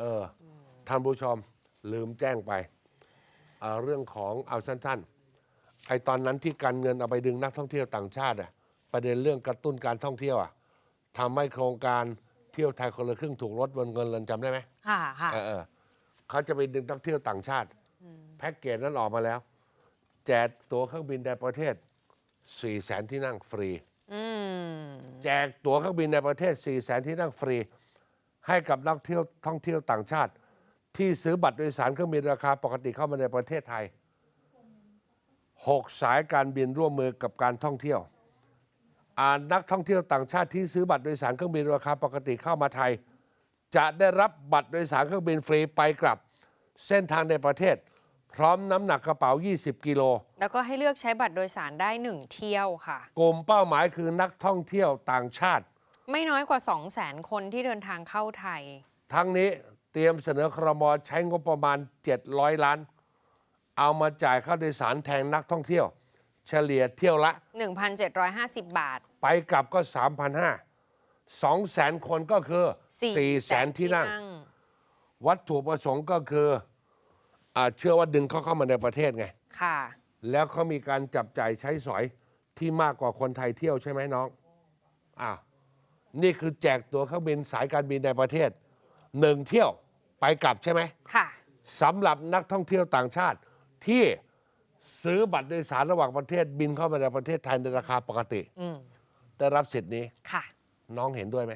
เออท่านผู้ชมลืมแจ้งไปเอ่อเรื่องของเอาสั้นๆไอตอนนั้นที่การเงินเอาไปดึงนักท่องเที่ยวต่างชาติอะประเด็นเรื่องกระตุ้นการท่องเที่ยวอะทำให้โครงการเที่ยวไทยคนละครึ่งถูกลดบนเงินเรือนจำได้ไหมค่ะค่ะเออเออเขาจะไปดึงนักเที่ยวต่างชาติ แพ็กเกจนั้นออกมาแล้ว แจกตั๋วเครื่องบินในประเทศ4ี่แสนที่นั่งฟรีอืมแจกตั๋วเครื่องบินในประเทศ4ี่แสนที่นั่งฟรี ให้กับนักเที่ยวท่องเที่ยวต่างชาติ ที่ซื้อบัตรโดยสารเครื่องบินราคาปกติเข้ามาในประเทศไทย 6 สายการบินร่วมมือกับการท่องเที่ยวอ่านักท่องเที่ยวต่างชาติที่ซื้อบัตรโดยสารเครื่องบินราคาปกติเข้ามาไทย จะได้รับบัตรโดยสารเครื่องบินฟรีไปกลับ เส้นทางในประเทศ พร้อมน้ำหนักกระเป๋า 20 กิโล แล้วก็ให้เลือกใช้บัตรโดยสารได้หนึ่งเที่ยวค่ะ กลุ่มเป้าหมายคือนักท่องเที่ยวต่างชาติ ไม่น้อยกว่า 2 0 0แสนคนที่เดินทางเข้าไทย ทั้งนี้เตรียมเสนอครมใช้งบประมาณ 700 ล้าน เอามาจ่ายค่าโดยสารแทนนักท่องเที่ยว เฉลี่ยเที่ยวละ 1,750 บาท ไปกลับก็ 3,500 2แสนคนก็คือ4แสนที่นั่ง วัตถุประสงค์ก็คืออาเชื่อว่าดึงเขาเข้ามาในประเทศไง ค่ะ แล้วเขามีการจับจ่ายใช้สอยที่มากกว่าคนไทยเที่ยวใช่ไหมน้องอ้าว นี่คือแจกตั๋วเครื่องบินสายการบินในประเทศหนึ่งเที่ยวไปกลับใช่ไหมค่ะ สำหรับนักท่องเที่ยวต่างชาติ ที่ซื้อบัตรโดยสารระหว่างประเทศบินเข้ามาในประเทศไทยในราคาปกติอืมได้รับสิทธิ์นี้ค่ะ น้องเห็นด้วยไหม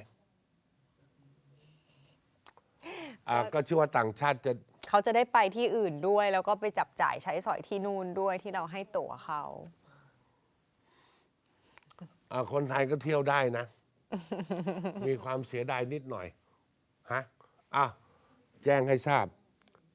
อ่าก็เชื่อว่าต่างชาติจะ เขาจะได้ไปที่อื่นด้วย แล้วก็ไปจับจ่ายใช้สอยที่นู่นด้วยที่เราให้ตั๋วเขา อ่าคนไทยก็เที่ยวได้นะ มีความเสียดายนิดหน่อยฮะอะแจ้งให้ทราบ